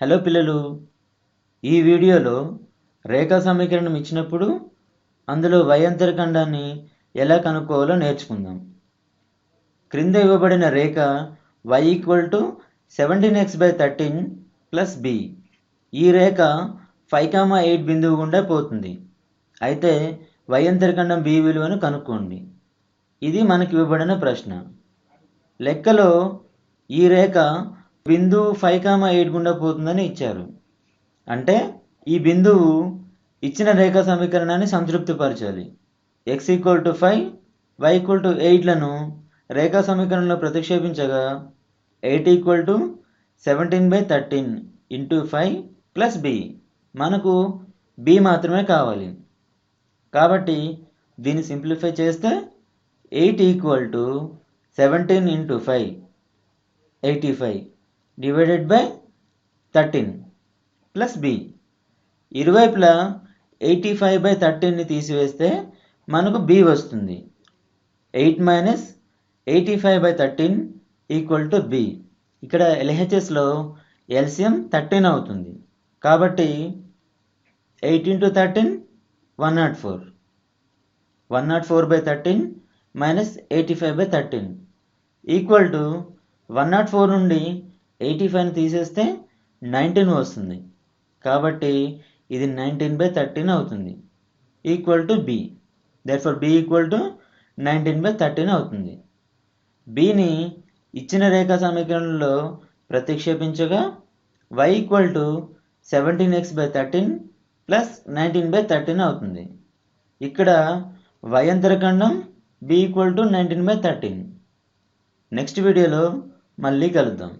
Hello పిల్లలు ఈ వీడియోలో రేఖా సమీకరణం ఇచ్చినప్పుడు అందులో y అంతరఖండాన్ని ఎలా కనుక్కోవాలో నేర్చుకుందాం. క్రింద ఇవ్వబడిన రేఖ y equal to seventeen x by thirteen plus b ఈ రేఖ ఫైవ్ కామా ఎయిట్ బిందువు గుండా పోతుంది. అయితే y అంతరఖండం బి విలువను కనుక్కోండి. ఇది మనకి ఇవ్వబడిన ప్రశ్న. లెక్కలో ఈ రేఖ బిందువు ఫైవ్ కామా ఎయిట్ గుండా పోతుందని ఇచ్చారు. అంటే ఈ బిందువు ఇచ్చిన రేఖా సమీకరణాన్ని సంతృప్తిపరచాలి. X equal to five y equal to ఎయిట్లను రేఖా సమీకరణంలో ప్రతిక్షేపించగా eight equal to seventeen by thirteen into five plus b మనకు బి మాత్రమే కావాలి. కాబట్టి దీన్ని సింప్లిఫై చేస్తే eight equal to seventeen into five eighty five divided by thirteen plus b. ఇరువైపులా eighty five by థర్టీన్ని తీసివేస్తే మనకు బి వస్తుంది. Eight minus eighty five by thirteen equal to b. ఇక్కడ ఎల్హెచ్ఎస్లో ఎల్సిఎం థర్టీన్ అవుతుంది. కాబట్టి eighteen to thirteen one not four. One not four by thirteen minus eighty five by thirteen. Equal to one not four నుండి eighty ఫైవ్ని తీసేస్తే nineteen వస్తుంది. కాబట్టి ఇది నైన్టీన్ బై థర్టీన్ అవుతుంది. Equal to b. Therefore b equal to nineteen by thirteen అవుతుంది. బిని ఇచ్చిన రేఖా సమీకరణంలో ప్రతిక్షేపించగా y equal to seventeen x by thirteen plus nineteen by thirteen అవుతుంది. ఇక్కడ y అంతరఖండం b equal to nineteen by thirteen. Next వీడియోలో మళ్ళీ కలుద్దాం.